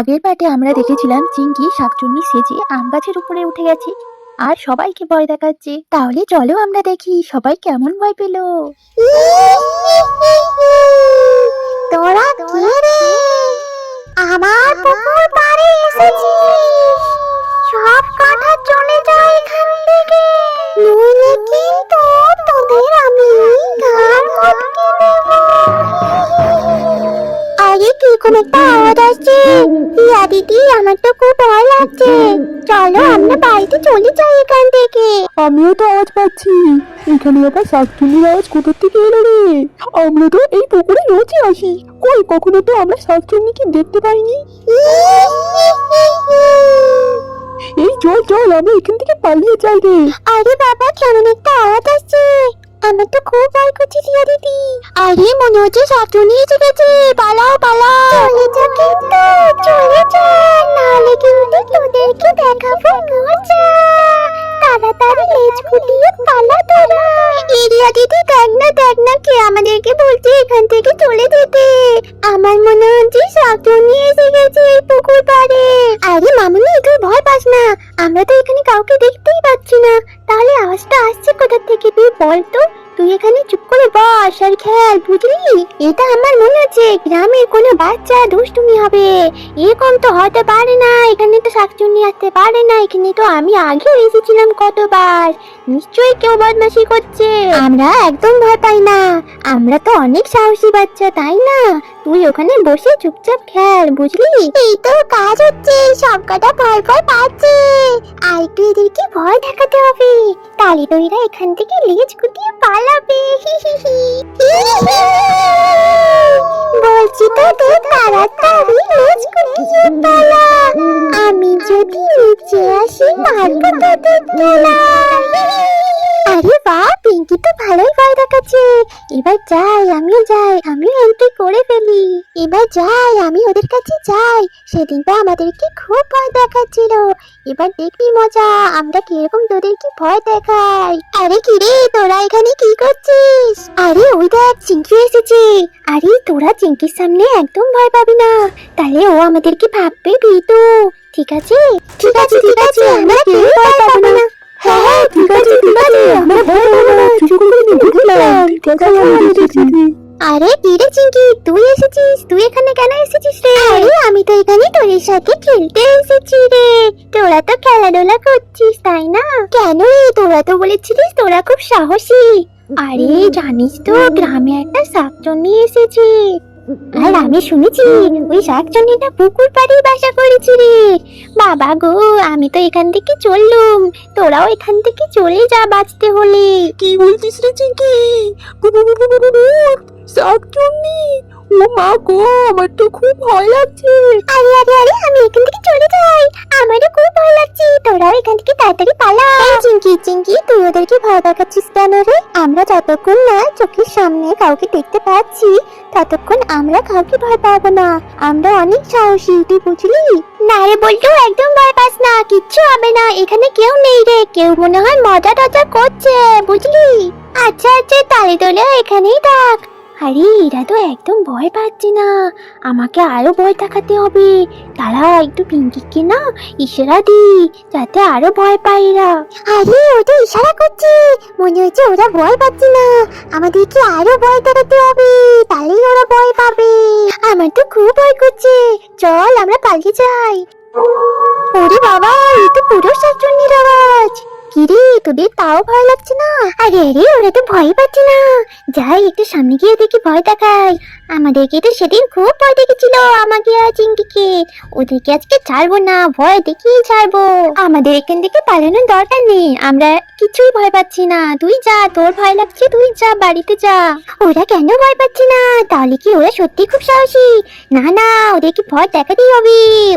আগের পাটে আমরা দেখেছিলাম চিঙ্কি শাকচুন্নি সেজে আম গাছের উপরে উঠে গেছে, আর সবাইকে ভয় দেখাচ্ছে। তাহলে চলো আমরা দেখি সবাই কেমন ভয় পেল। তোরা কে আরে একটা আওয়াজ আসছে ইয়া দিদি আমার তো খুব ভয় লাগছে। চলো আমরা বাড়িতে চলে যাই এখান থেকে। আমিও তো আওয়াজ পাচ্ছি। এখানে আবার শাকচুন্নির আওয়াজ কোথার থেকে এলো রে? আমরা তো এই পুকুরে রোজই আসি। কই কখনো তো আমরা শাকচুন্নিকে দেখতে পাইনি? এই চল চল আমরা এখান থেকে পালিয়ে যাই রে। আরে বাবা কেমন একটা আওয়াজ আসছে। আমার তো খুব ভয় করছে রিয়া দিদি। আরে, মনে হচ্ছে শাকচুনি এসে গেছে পালাও পালাও। চলে কিন্তু চলে কিন্তু দেখাবো মজা। তাড়াতাড়ি লেজ গুটিয়ে পালা তোরা। দিদি, দেখ না দেখ না কে আমাদেরকে বলছে এখান থেকে চলে যেতে। আমার মনে হচ্ছে শাকচুনি এসে গেছে এখানে কাউকে দেখতেই পাচ্ছি না। তাহলে আওয়াজটা আসছে কোথা থেকে তুই বল তো তুই এখানে চুপ করে বস আর খেল, বুঝলি? এটা আমার মনে হচ্ছে গ্রামের কোনো বাচ্চা দুষ্টুমি হবে। এরকম তো হতে পারে না, এখানে তো শাকচুন্নি আসতে পারে না, এখানে তো আমি আগেও এসেছিলাম কতবার। নিশ্চয়ই কেউ বদমাশি করছে। আমরা একদম ভয় পাই না। আমরা তো অনেক সাহসী বাচ্চা, তাই না? তুই ওখানে বসে চুপচাপ খেল, বুঝলি? এই তো কাজ হচ্ছে সব কটা ভয় ভয় পাচ্ছে। আর একটু এদেরকে ভয় দেখাতে হবে। তালি দইরা এখান থেকে লেজ গুটিয়ে পালাবে। বলছি তো তুই তাড়াতাড়ি লেজ গুটিয়ে পালা। আমি যদি নিচে আসি, মারবো তোদের তোলায়। আরে বাহ, পিঙ্কি তো ভালোই ভয় দেখাচ্ছে। এবার যাই, আমিও যাই, আমিও এন্ট্রি করে ফেলি। এবার যাই, আমি ওদের কাছে যাই। সেদিন তো আমাদেরকে খুব ভয় দেখাচ্ছিল। এবার দেখবি মজা, আমরা কীরকম তোদেরকে ভয় দেখাই। আরে কিরে তোরা এখানে কি করছিস? আরে ওই দেখ, চিঙ্কি এসেছে। আরে, তোরা চিঙ্কির সামনে একদম ভয় পাবি না। তাহলে ও আমাদেরকে ভাববে ভীতু। ঠিক আছে? ঠিক আছে ঠিক আছে, আমরা কেউ ভয় পাবো না। হ্যাঁ হ্যাঁ ঠিক আছে ঠিক আছে আমরা ভয় পাবো না চুপ করে দেখলাম দেখা আমাদের এখানে। আরে কিরে চিঙ্কি তুই এসেছিস? তুই এখানে কেন এসেছিস রে? আরে আমি তো এখানে তোর সাথে খেলতে এসেছি রে। তোরা তো খেলাধুলা করছিস তাই না? কেন তোরা তো বলেছিলিস তোরা খুব সাহসী। আরে জানিস তো গ্রামে একটা শাকচন্নি এসেছে। আর আমি শুনেছি ওই শাকচন্নিটা পুকুর পাড়ে বাসা করেছি রে বাবা গো আমি তো এখান থেকে চললুম তোরাও এখান থেকে চলে যা বাঁচতে হলে কি বলছিস রে চিঙ্কি শাকচুন্নি ও মা গো আমার তো খুব ভয় লাগছে। আরে আরে আরে আমি এখান থেকে চলে যাই। আমারও খুব ভয় লাগছে। তোরাও এখান থেকে তাড়াতাড়ি পালা। চিঙ্কি চিঙ্কি তুই ওদেরকে ভয় দেখাচ্ছিস কেন রে? আমরা যতক্ষণ না চোখের সামনে কাউকে দেখতে পাচ্ছি ততক্ষণ আমরা কাউকে ভয় পাবো না। আমরা অনেক সাহসী তুই বুঝলি? না রে বলটু একদম ভয় পাস না। কিচ্ছু হবে না। এখানে কেউ নেই রে। কেউ মনে হয় মজা টজা করছে বুঝলি? আচ্ছা আচ্ছা তালে তোলে এখানেই থাক। আরে এরা তো একদম ভয় পাচ্ছে না। আমাকে আরও ভয় দেখাতে হবে। তারা একটু পিঙ্কিকে না ইশারা দি যাতে আরও ভয় পায় এরা। আরে ওটা ইশারা করছে। মনে হচ্ছে ওরা ভয় পাচ্ছে না। আমাদেরকে আরও ভয় দেখাতে হবে। তাহলেই ওরা ভয় পাবে। আমার তো খুব ভয় করছে। চল আমরা পালিয়ে যাই। ওরে বাবা এই তো পুরো শাকচুন্নির আওয়াজ। কিরে, তোদের তাও ভয় লাগছে না? আরে আরে, ওরা তো ভয় পাচ্ছে না। যাই, একটু সামনে গিয়ে দেখি, ভয় দেখাই। আমাদেরকে তো সেদিন খুব ভয় দেখেছিল, আমাকে আর ওদেরকে আজকে ছাড়বো না, ভয় দেখিয়ে ছাড়বো। আমাদের এখান থেকে পালানোর দরকার নেই, আমরা কিছুই ভয় পাচ্ছি না। তুই যা, তোর ভয় লাগছে, তুই যা, বাড়িতে যা। ওরা কেন ভয় পাচ্ছে না? তাহলে কি ওরা সত্যি খুব সাহসী? না না, ওদেরকে ভয় দেখাতেই হবে।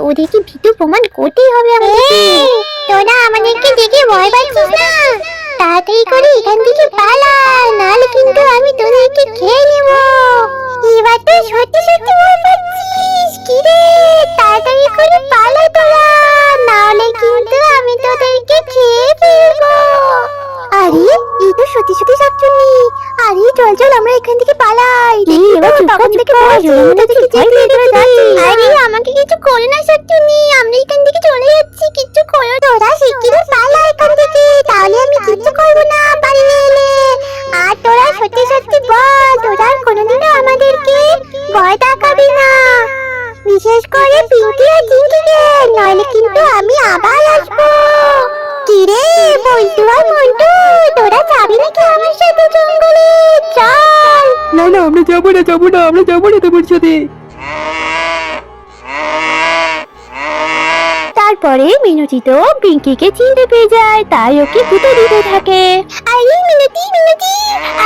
ওদেরকে ভীতু প্রমাণ করতেই হবে আমাদেরকে। তোরা আমাদেরকে দেখে ভয় পাচ্ছিস না? তাড়াতাড়ি করে এখান থেকে পালা নাহলে কিন্তু আমি তোদেরকে খেয়ে নেব। এবার তো সত্যি সত্যি ভয় পাচ্ছিস কি রে? তাড়াতাড়ি করে পালা তোরা নাহলে কিন্তু আমি তোদেরকে খেয়ে ফেলব। আরে এই তো সত্যি সত্যি শাকচুন্নি। আরে চল চল আমরা এখান থেকে পালাই। এই, এবার তখন থেকে তোদেরকে ভয় পেয়ে যেতে। আরে আমাকে কিছু করো না শাকচুনি আমরা এখান থেকে চলে যাচ্ছি কিচ্ছু করো তোরা শিগগিরই ভয় দেখাবি না। বিশেষ করে পিঙ্কি আর চিঙ্কিকে নইলে কিন্তু আমি আবার আসব। কিরে বল্টু আর মন্টু, তোরা যাবি নাকি আমার সাথে জঙ্গলে? চল। না না, আমরা যাব না যাব না, আমরা যাব না তোমার সাথে। তারপরে মিনতি তো পিঙ্কিকে চিনতে পেয়ে যায় তাই ওকে পুঁতে দিতে থাকে। আরে মিনতি মিনতি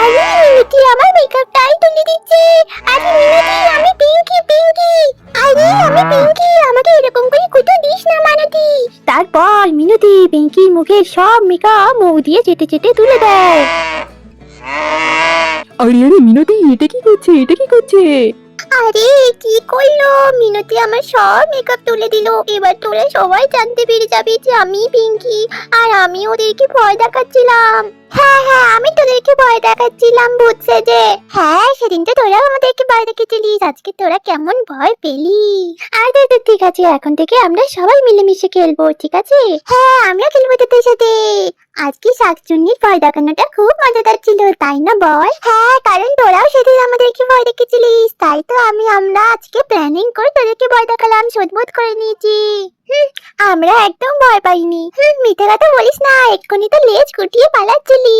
আরে মিনতি আমার মেকআপটাই তুলে দিচ্ছে। আরে মিনতি আমি পিঙ্কি পিঙ্কি। আরে আমি পিঙ্কি আমাকে এরকম করে কুতো দিস না মানতি। তারপর মিনতি পিঙ্কির মুখের সব মেকআপ মুখ দিয়ে চেটে চেটে তুলে দেয়। আরে আরে মিনতি এটা কি করছে? এটা কি করছে? আরে, কি করল? মিনতি আমার সব মেকআপ তুলে দিল। এবার তোরা সবাই জানতে পেরে যাবে যে আমি পিঙ্কি, আর আমি ওদেরকে ভয় দেখাচ্ছিলাম। হ্যাঁ হ্যাঁ আমি তোদেরকে ভয় দেখাচ্ছিলাম, বুঝছে যে? হ্যাঁ সেদিন তো তোরা আমাদেরকে ভয় দেখিয়েছিলিস। আজকে তোরা কেমন ভয় পেলি। আরে, তো ঠিক আছে, এখন থেকে আমরা সবাই মিলেমিশে খেলব, ঠিক আছে? হ্যাঁ আমরা খেলব তোদের সাথে। আজকে শাকচুন্নির ভয় দেখানোটা খুব মজাদার ছিল, তাই না বল? হ্যাঁ কারণ তোরাও সেদিন আমাদেরকে ভয় দেখেছিলিস তাই তো আমি, আমরা আজকে প্ল্যানিং করে তোদেরকে ভয় দেখালাম, শোধবোধ করে নিয়েছি। আমরা একদম ভয় পাইনি। মিথ্যে কথা বলিস না, এক্ষুনি তো লেজ গুটিয়ে পালাচ্ছিলি।